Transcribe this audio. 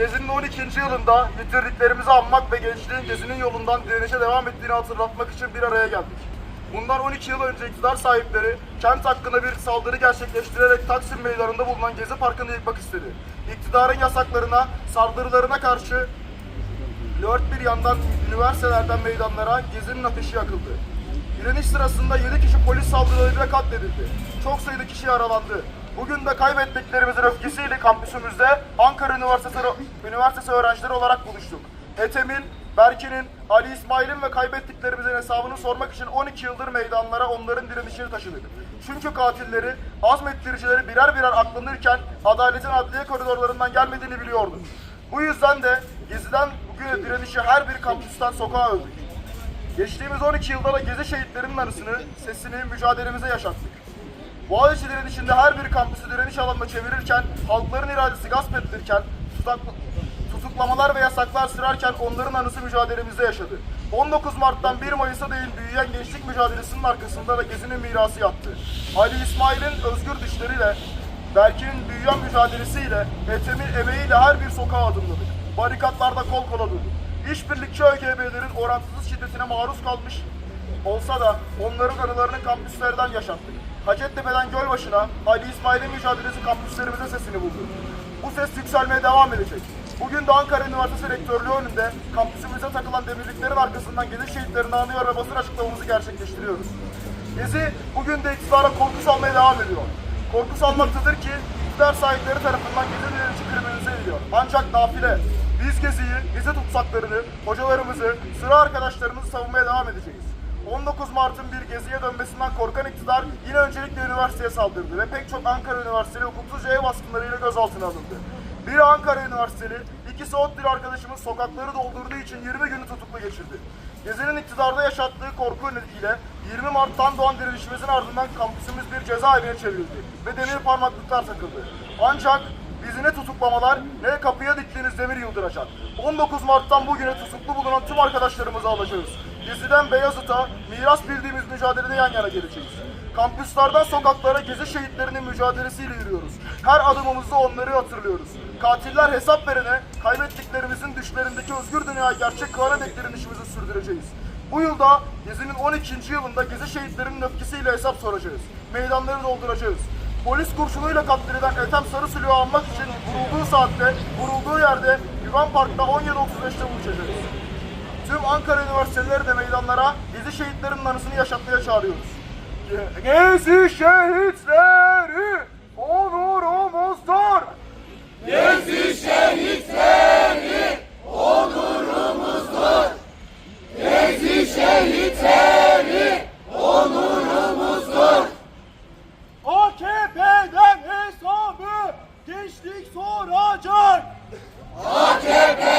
Gezi'nin 12. yılında yitirdiklerimizi anmak ve gençliğin Gezi'nin yolundan direnişe devam ettiğini hatırlatmak için bir araya geldik. Bundan 12 yıl önce iktidar sahipleri kent hakkında bir saldırı gerçekleştirerek Taksim Meydanı'nda bulunan Gezi Parkı'nı yıkmak istedi. İktidarın yasaklarına, saldırılarına karşı dört bir yandan üniversitelerden meydanlara Gezi'nin ateşi yakıldı. Direniş sırasında 7 kişi polis saldırılarıyla katledildi. Çok sayıda kişi yaralandı. Bugün de kaybettiklerimizin öfkesiyle kampüsümüzde Ankara Üniversitesi, Üniversitesi öğrencileri olarak buluştuk. Ethem'in, Berkin'in, Ali İsmail'in ve kaybettiklerimizin hesabını sormak için 12 yıldır meydanlara onların direnişini taşıdık. Çünkü katilleri, azmettiricileri birer birer aklanırken adaletin adliye koridorlarından gelmediğini biliyorduk. Bu yüzden de Gezi'den bugüne direnişi her bir kampüsten sokağa öldük. Geçtiğimiz 12 yılda da Gezi şehitlerinin anısını, sesini mücadelemize yaşattık. Boğaziçi direnişinde her bir kampüsü direniş alanına çevirirken, halkların iradesi gasp edilirken, tutuklamalar ve yasaklar sürerken onların anısı mücadelemizde yaşadı. 19 Mart'tan 1 Mayıs'a değin büyüyen gençlik mücadelesinin arkasında da Gezi'nin mirası yattı. Ali İsmail'in özgür düşleriyle, Berkin'in büyüyen mücadelesiyle, Ethem'in emeğiyle her bir sokağa adımladık. Barikatlarda kol kola durduk. İşbirlikçi ÖGB'lerin orantısız şiddetine maruz kalmış olsa da onların anılarını kampüslerden yaşattık. Hacettepe'den Gölbaşı'na Ali İsmail'in mücadelesi kampüslerimize sesini buldu. Bu ses yükselmeye devam edecek. Bugün de Ankara Üniversitesi Rektörlüğü önünde kampüsümüze takılan demirliklerin arkasından Gezi şehitlerini anıyor ve basın açıklamamızı gerçekleştiriyoruz. Gezi bugün de iktidara korku salmaya devam ediyor. Korku salmaktadır ki iktidar sahipleri tarafından Gezi direnişi kriminalize ediliyor. Ancak nafile. Biz Gezi'yi, Gezi tutsaklarını, hocalarımızı, sıra arkadaşlarımızı savunmaya devam edeceğiz. 19 Mart'ın bir geziye dönmesinden korkan iktidar yine öncelikle üniversiteye saldırdı ve pek çok Ankara Üniversiteli hukuksuzca ev baskınlarıyla gözaltına alındı. Biri Ankara Üniversiteli, ikisi ODTÜ arkadaşımız sokakları doldurduğu için 20 günü tutuklu geçirdi. Gezi'nin iktidarda yaşattığı korku ile 20 Mart'tan doğan direnişimizin ardından kampüsümüz bir cezaevine çevrildi ve demir parmaklıklar takıldı. Ancak Bizi ne tutuklamalar ne kapıya diktiğiniz demir yıldıracak. 19 Mart'tan bugüne tutuklu bulunan tüm arkadaşlarımızı alacağız. Gezi'den Beyazıt'a miras bildiğimiz mücadelede yan yana geleceğiz. Kampüslerden sokaklara Gezi şehitlerinin mücadelesiyle yürüyoruz. Her adımımızda onları hatırlıyoruz. Katiller hesap verene kaybettiklerimizin düşlerindeki özgür dünyayı gerçek kılana dek direnişimizi sürdüreceğiz. Bu yılda Gezi'nin 12. yılında Gezi şehitlerinin öfkesiyle hesap soracağız. Meydanları dolduracağız. Polis kurşunuyla katledilen Ethem Sarısülü'yü almak için vurulduğu saatte, vurulduğu yerde Güven Park'ta 17.35'te buluşacağız. Tüm Ankara Üniversiteleri de meydanlara Gezi şehitlerinin anısını yaşatmaya çağırıyoruz. Ge- Gezi şehitleri onurumuzdur. AKP'den hesabı gençlik soracak. AKP